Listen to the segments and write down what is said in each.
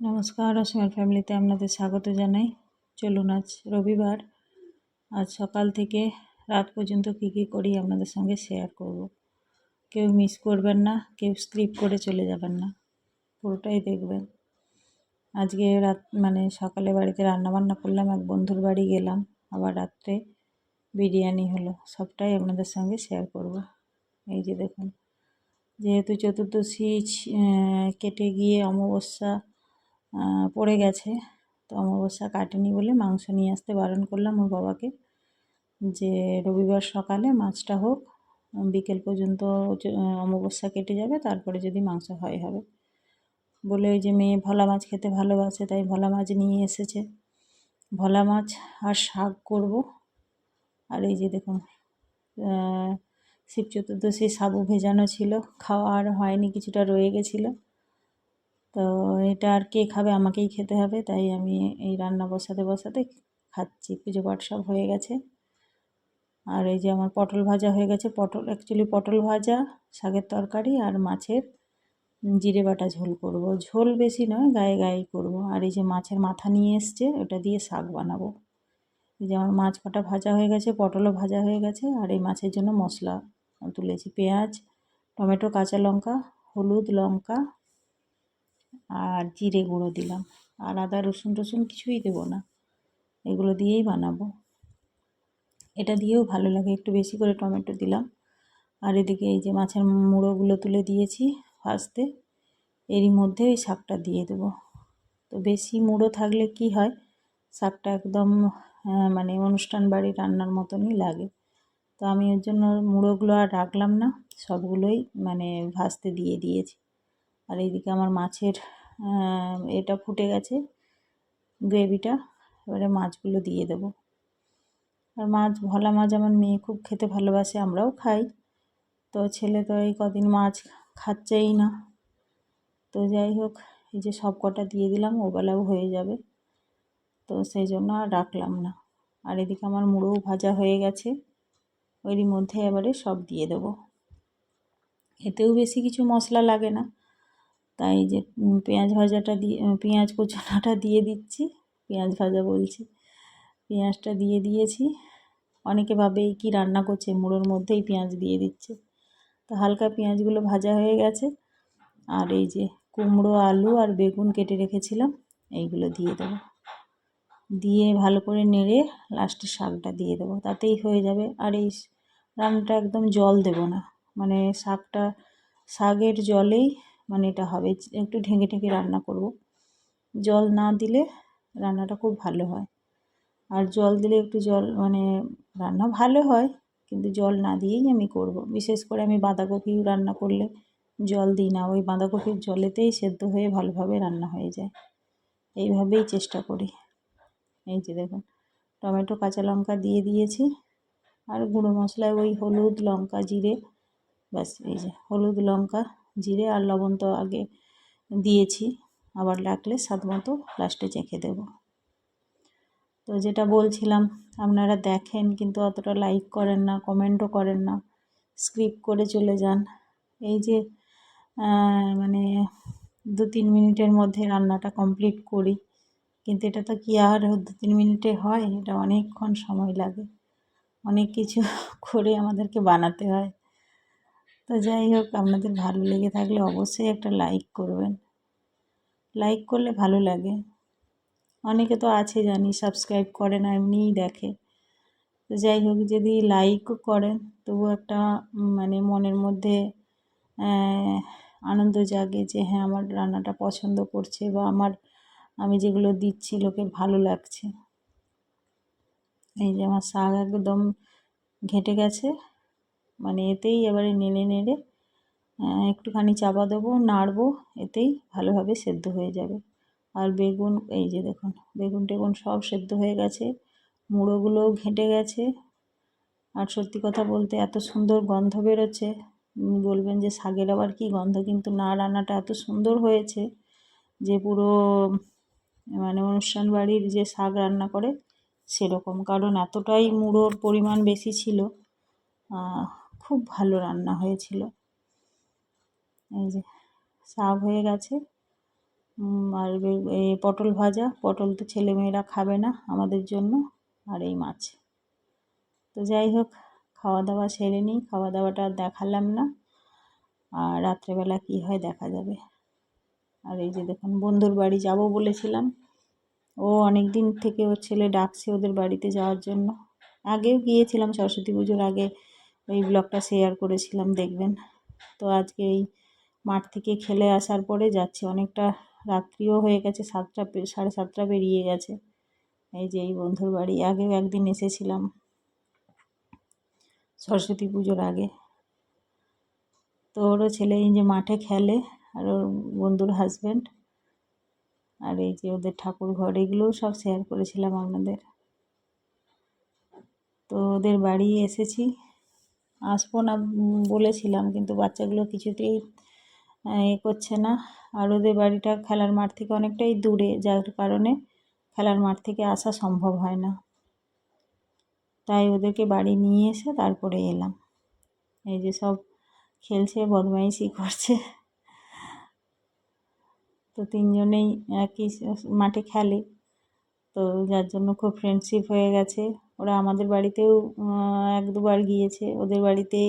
নমস্কার অসমের ফ্যামিলিতে আপনাদের স্বাগত জানাই। চলুন আজ রবিবার, আজ সকাল থেকে রাত পর্যন্ত কী কী করি আপনাদের সঙ্গে শেয়ার করব। কেউ মিস করবেন না, কেউ স্ক্রিপ করে চলে যাবেন না, পুরোটাই দেখবেন। আজকে রাত মানে সকালে বাড়িতে রান্না বান্না করলাম, এক বন্ধুর বাড়ি গেলাম, আবার রাত্রে বিরিয়ানি হলো, সবটাই আপনাদের সঙ্গে শেয়ার করব। এই যে দেখুন, যেহেতু চতুর্দশী কেটে গিয়ে অমাবস্যা পড়ে গেছে। তো অমাবস্যা কাটেনি বলে মাংস নিয়ে আসতে বারণ করলাম ওর বাবাকে যে রবিবার সকালে মাছটা হোক, বিকেল পর্যন্ত অমাবস্যা কেটে যাবে, তারপরে যদি মাংস হয় হবে। বলে ওই যে মেয়ে ভোলা মাছ খেতে ভালোবাসে, তাই ভোলা মাছ নিয়ে এসেছে। ভোলা মাছ আর শাক করব। আর এই যে দেখুন শিব চতুর্দশী সাবু ভেজানো ছিল, খাওয়া আর হয়নি, কিছুটা রয়ে গেছিল। তো এটা আর কে খাবে? আমাকেই খেতে হবে। তাই আমি এই রান্না বসাতে বসাতে খাচ্ছি। পুজো পাঠ সব হয়ে গেছে। আর এই যে আমার পটল ভাজা হয়ে গেছে। পটল অ্যাকচুয়ালি পটল ভাজা, শাকের তরকারি আর মাছের জিরে বাটা ঝোল করব। ঝোল বেশি নয়, গায়ে গায়ে করব। আর এই যে মাছের মাথা নিয়ে এসছে, ওটা দিয়ে শাক বানাবো। এই যে আমার মাছ কটা ভাজা হয়ে গেছে, পটলও ভাজা হয়ে গেছে। আর এই মাছের জন্য মশলা তুলেছি। পেঁয়াজ, টমেটো, কাঁচা লঙ্কা, হলুদ লঙ্কা আর জিরে গুঁড়ো দিলাম। আর আদা, রসুন, টসুন কিছুই দেবো না। এগুলো দিয়েই বানাবো। এটা দিয়েও ভালো লাগে। একটু বেশি করে টমেটো দিলাম। আর এদিকে এই যে মাছের মুড়োগুলো তুলে দিয়েছি ফার্স্টে এরই মধ্যে ওই শাকটা দিয়ে দেবো। তো বেশি মুড়ো থাকলে কি হয়, শাকটা একদম মানে অনুষ্ঠান বাড়ি রান্নার মতনই লাগে। তো আমি ওর জন্য মুড়োগুলো আর রাখলাম না। সবগুলোই মানে ভাজতে দিয়ে দিয়েছি। আর এইদিকে আমার মাছের এটা ফুটে গেছে গ্রেভিটা। এবারে মাছগুলো দিয়ে দেবো। আর মাছ, ভোলা মাছ আমার মেয়ে খুব খেতে ভালোবাসে, আমরাও খাই। তো ছেলে তো এই কদিন মাছ খাচ্ছেই না। তো যাই হোক, এই যে সব কটা দিয়ে দিলাম, ওবেলাও হয়ে যাবে। তো সেই জন্য আর রাখলাম না। আর এদিকে আমার মুড়োও ভাজা হয়ে গেছে। ওইরই মধ্যে এবারে সব দিয়ে দেবো। এতেও বেশি কিছু মশলা লাগে না। তাই যে পেঁয়াজ ভাজাটা দিয়ে পেঁয়াজ কুচানোটা দিয়ে দিচ্ছি। পেঁয়াজ ভাজা বলছি। পেঁয়াজটা দিয়ে দিয়েছি। অনেকে ভাবে কী রান্না করছে, মুড়োর মধ্যেই পেঁয়াজ দিয়ে দিচ্ছে। তো হালকা পেঁয়াজগুলো ভাজা হয়ে গেছে। আর এই যে, কুমড়ো, আলু আর বেগুন কেটে রেখেছিলাম, এইগুলো দিয়ে দেবো। দিয়ে ভালো করে নেড়ে লাস্টে শাকটা দিয়ে দেবো। তাতেই হয়ে যাবে। আর এই রান্নাটা একদম জল দেব না। মানে শাকটা, শাকের জলেই মানে এটা হবে। একটু ঢেকে ঢেকে রান্না করব। জল না দিলে রান্নাটা খুব ভালো হয়। আর জল দিলে একটু জল মানে রান্না ভালো হয় কিন্তু জল না দিয়েই আমি করব। বিশেষ করে আমি বাঁধাকপি রান্না করলে জল দিই না। ওই বাঁধাকপির জলেতেই সেদ্ধ হয়ে ভালোভাবে রান্না হয়ে যায়। এইভাবেই চেষ্টা করি। এই যে দেখুন টমেটো কাঁচা লঙ্কা দিয়ে দিয়েছি। আর গুঁড়ো মশলায় ওই হলুদ লঙ্কা জিরে ব্যাস এই যে হলুদ লঙ্কা জিরে আর লবণ তো আগে দিয়েছি, আবার লাগলে স্বাদ মতো লাস্টে চেখে দেব। তো যেটা বলছিলাম, আপনারা দেখেন কিন্তু অতটা লাইক করেন না কমেন্টও করেন না স্ক্রিপ করে চলে যান। এই যে মানে দু তিন মিনিটের মধ্যে রান্নাটা কমপ্লিট করি, কিন্তু এটা তো কি আর দু তিন মিনিটে হয়? এটা অনেকক্ষণ সময় লাগে। অনেক কিছু করে আমাদেরকে বানাতে হয়। তো যাই হোক, আপনাদের ভালো লেগে থাকলে অবশ্যই একটা লাইক করবেন। লাইক করলে ভালো লাগে। অনেকে তো আছে জানি সাবস্ক্রাইব করে না, এমনিই দেখে। তো যাই হোক, যদি লাইকও করেন, তবু একটা মানে মনের মধ্যে আনন্দ জাগে যে হ্যাঁ আমার রান্নাটা পছন্দ করছে বা আমার, আমি যেগুলো দিচ্ছি লোকের ভালো লাগছে। এই যে আমার শাক একদম ঘেটে গেছে। মানে এতেই এবারে নেড়ে নেড়ে একটুখানি চাপা দেবো, নাড়বো, এতেই ভালোভাবে সেদ্ধ হয়ে যাবে। আর বেগুন, এই যে দেখুন, বেগুন টেগুন সব সেদ্ধ হয়ে গেছে, মুড়োগুলোও ঘেঁটে গেছে। আর সত্যি কথা বলতে এত সুন্দর গন্ধ বেরোচ্ছে বলবেন যে শাকের আবার কী গন্ধ, কিন্তু না রান্নাটা এত সুন্দর হয়েছে যে পুরো মানে অনুষ্ঠান বাড়ির যে শাক রান্না করে সেরকম। কারণ এতটাই মুড়োর পরিমাণ বেশি ছিল খুব ভালো রান্না হয়েছিল। এই যে শাক হয়ে গেছে। আর পটল ভাজা। পটল তো ছেলেমেয়েরা খাবে না আমাদের জন্য, আর এই মাছ। তো যাই হোক, খাওয়া দাওয়া সেরে নিই। খাওয়া দাওয়াটা দেখালাম না। আর রাত্রেবেলা কী হয় দেখা যাবে। আর এই যে দেখুন, বন্ধুর বাড়ি যাব বলেছিলাম। ও অনেক দিন থেকে ওর ছেলে ডাকছে ওদের বাড়িতে যাওয়ার জন্য। আগেও গিয়েছিলাম সরস্বতী পুজোর আগে। ওই ব্লগটা শেয়ার করেছিলাম, দেখবেন। তো আজকে এই মাঠ থেকে খেলে আসার পরে যাচ্ছি। অনেকটা রাত্রিও হয়ে গেছে, সাতটা সাড়ে সাতটা বেরিয়ে গেছে। এই যে এই বন্ধুর বাড়ি, আগেও একদিন এসেছিলাম সরস্বতী পুজোর আগে। তো ওরও ছেলে এই যে মাঠে খেলে, আর ওর বন্ধুর হাজব্যান্ড আর এই যে ওদের ঠাকুর ঘর, এগুলোও সব শেয়ার করেছিলাম আপনাদের। তো ওদের বাড়ি এসেছি। আসব না বলেছিলাম, কিন্তু বাচ্চাগুলো কিছুতেই এ করছে না। আর ওদের বাড়িটা খেলার মাঠ থেকে অনেকটাই দূরে, যার কারণে খেলার মাঠ থেকে আসা সম্ভব হয় না। তাই ওদেরকে বাড়ি নিয়ে এসে তারপরে এলাম। এই যে সব খেলছে, বদমাইশি করছে। তো তিনজনেই একই মাঠে খেলে। তো যার জন্য খুব ফ্রেন্ডশিপ হয়ে গেছে। ওরা আমাদের বাড়িতেও এক দুবার গিয়েছে। ওদের বাড়িতে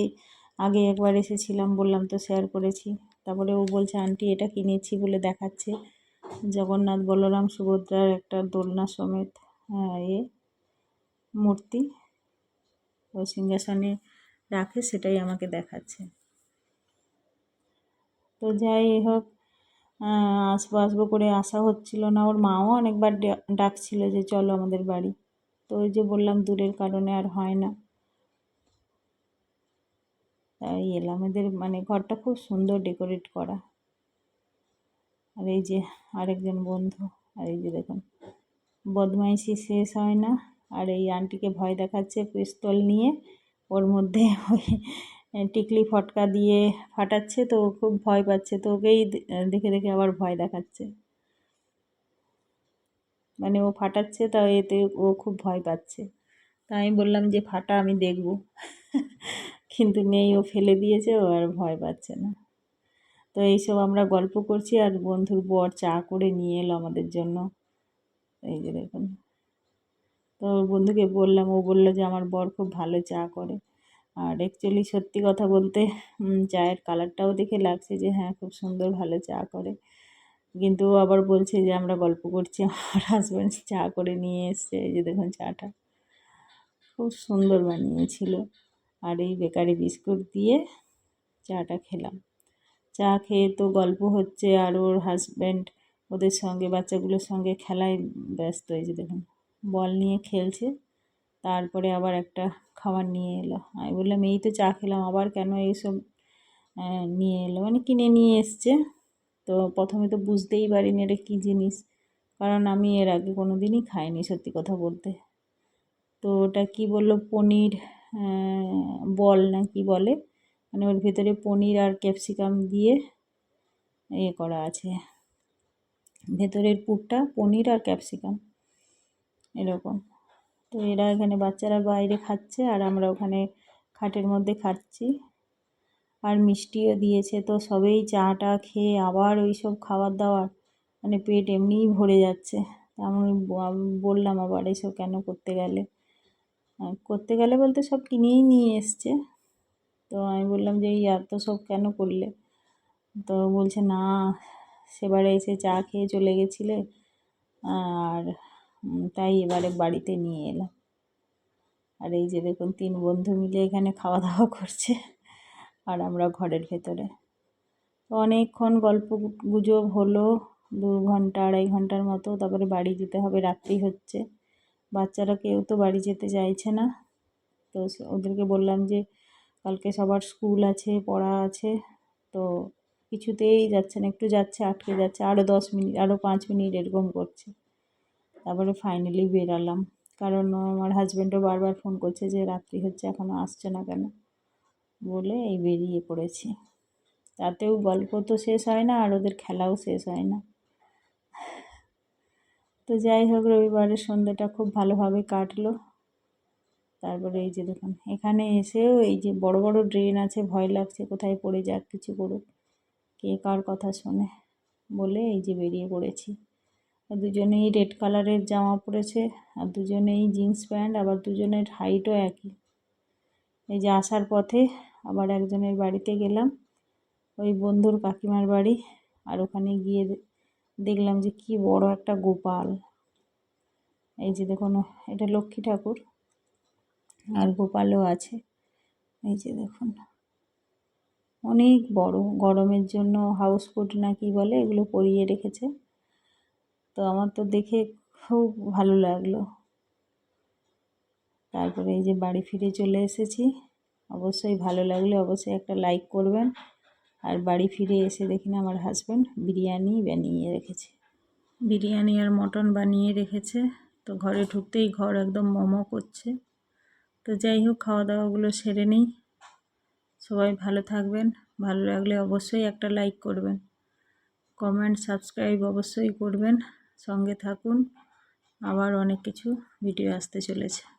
আগে একবার এসেছিলাম বললাম তো শেয়ার করেছি। তারপরে ও বলছে আন্টি এটা কিনেছি বলে দেখাচ্ছে? জগন্নাথ বলরাম সুভদ্রার একটা দোলনা সমেত আহ, এ মূর্তি ও সিংহাসনে রাখে সেটাই আমাকে দেখাচ্ছে। তো যাই হোক আসব আসব করে আসা হচ্ছিল না। ওর মাও অনেকবার ডাকছিল যে চলো আমাদের বাড়ি। তো ওই যে বললাম দূরের কারণে আর হয় না। তাই এলাম। এদের মানে ঘরটা খুব সুন্দর ডেকোরেট করা। আর এই যে আরেকজন বন্ধু, আর এই যে দেখুন, বদমাইশি শেষ হয় না। আর এই আন্টিকে ভয় দেখাচ্ছে পিস্তল নিয়ে। ওর মধ্যে ওই টিকলি ফটকা দিয়ে ফাটাচ্ছে, তো খুব ভয় পাচ্ছে। তো ওকেই দেখে দেখে আবার ভয় দেখাচ্ছে। মানে ও ফাটাচ্ছে তা এতে ও খুব ভয় পাচ্ছে। তাই আমি বললাম যে, ফাটা, আমি দেখব। কিন্তু নেই, ও ফেলে দিয়েছে, ও আর ভয় পাচ্ছে না। তো এইসব আমরা গল্প করছি আর বন্ধুর বর চা করে নিয়ে এলো আমাদের জন্য। এই যে দেখুন। তো বন্ধুকে বললাম, ও বলল যে, আমার বর খুব ভালো চা করে। আর অ্যাকচুয়ালি সত্যি কথা বলতে চায়ের কালারটাও দেখে লাগছে যে হ্যাঁ খুব সুন্দর ভালো চা করে। কিন্তু আবার বলছে যে, আমরা গল্প করছি, আমার হাজব্যান্ড চা করে নিয়ে এসছে, এই যে দেখুন চাটা। খুব সুন্দর বানিয়েছিল। আর এই বেকারি বিস্কুট দিয়ে চাটা খেলাম। চা খেয়ে তো গল্প হচ্ছে, আর ওর হাজব্যান্ড ওদের সঙ্গে, বাচ্চাগুলোর সঙ্গে খেলায় ব্যস্ত, এই যে দেখুন। বল নিয়ে খেলছে, তারপরে আবার একটা খাবার নিয়ে এলো। আমি বললাম, এই তো চা খেলাম, আবার কেন এইসব নিয়ে এলো? মানে কিনে নিয়ে এসছে। তো প্রথমে তো বুঝতেই পারিনি এটা কী জিনিস। কারণ আমি এর আগে কোনো দিনই খাইনি সত্যি কথা বলতে। তো ওটা কি বলল? পনির বল না কি বলে? মানে ওর ভেতরে পনির আর ক্যাপসিকাম দিয়ে ইয়ে করা আছে। ভেতরের পুরটা পনির আর ক্যাপসিকাম। এরকম। তো এরা এখানে বাচ্চারা বাইরে খাচ্ছে আর আমরা ওখানে খাটের মধ্যে খাচ্ছি। আর মিষ্টিও দিয়েছে। তো সবেই চাটা খেয়ে আবার ওই সব খাবার দাবার মানে পেট এমনিই ভরে যাচ্ছে। আমি বললাম আবার এসব কেন করতে গেলে? করতে গেলে বলতে সব কিনেই নিয়ে এসছে। তো আমি বললাম যে, এই এত সব কেন করলে? তো বলছে, না, সেবারে এসে চা খেয়ে চলে গেছিলে, আর তাই এবারে বাড়িতে নিয়ে এলাম। আর এই যে দেখুন, তিন বন্ধু মিলে এখানে খাওয়া দাওয়া করছে। আর আমরা ঘরের ভেতরে। তো অনেকক্ষণ গল্প গুজব হলো, দু ঘণ্টা, আড়াই ঘণ্টার মতো। তারপরে বাড়ি যেতে হবে, রাত্রি হচ্ছে। বাচ্চারা কেউ তো বাড়ি যেতে চাইছে না। তো ওদেরকে বললাম যে, কালকে সবার স্কুল আছে, পড়া আছে। তো কিছুতেই যাচ্ছে না, একটু যাচ্ছে, আটকে যাচ্ছে আরও দশ মিনিট আরও পাঁচ মিনিট এরকম করছে। তারপরে ফাইনালি বেরালাম। কারণ আমার হাজব্যান্ডও বারবার ফোন করছে যে, রাত্রি হচ্ছে এখনও আসছে না কেন? বলে এই বেরিয়ে পড়েছি। তাতেও গল্প তো শেষ হয় না আর ওদের খেলাও শেষ হয় না। তো যাই হোক, রবিবারের সন্ধ্যাটা খুব ভালোভাবে কাটলো। তারপরে এই যে দেখুন, এখানে এসেও এই যে বড় বড় ড্রেন আছে, ভয় লাগছে কোথায় পড়ে যাক, কিছু করুক, কে কার কথা শোনে বলে এই যে বেরিয়ে পড়েছি। দুজনেই রেড কালারের জামা পরেছে, আর দুজনেই জিন্স প্যান্ট, আবার দুজনের হাইটও একই। এই যে আসার পথে আবার একজনের বাড়িতে গেলাম, ওই বন্ধুর কাকিমার বাড়ি, আর ওখানে গিয়ে দেখলাম যে কি বড় একটা গোপাল। এই যে দেখুন, এটা লক্ষ্মী ঠাকুর, আর গোপালও আছে। এই যে দেখুন, অনেক বড়, গরমের জন্য হাউস কোট না কি বলে, এগুলো পরিয়ে রেখেছে। তো আমার তো দেখে খুব ভালো লাগল। তারপরে এই যে বাড়ি ফিরে চলে এসেছি। অবশ্যই ভালো লাগলে অবশ্যই একটা লাইক করবেন। আর বাড়ি ফিরে এসে দেখি না আমার হাজব্যান্ড বিরিয়ানি বানিয়ে রেখেছে। বিরিয়ানি আর মটন বানিয়ে রেখেছে। তো ঘরে ঢুকতেই ঘর একদম মোমো করছে। তো যাই হোক খাওয়া দাওয়াগুলো সেরে নিই। সবাই ভালো থাকবেন। ভালো লাগলে অবশ্যই একটা লাইক করবেন। কমেন্ট সাবস্ক্রাইব অবশ্যই করবেন। সঙ্গে থাকুন। আবার অনেক কিছু ভিডিও আসতে চলেছে।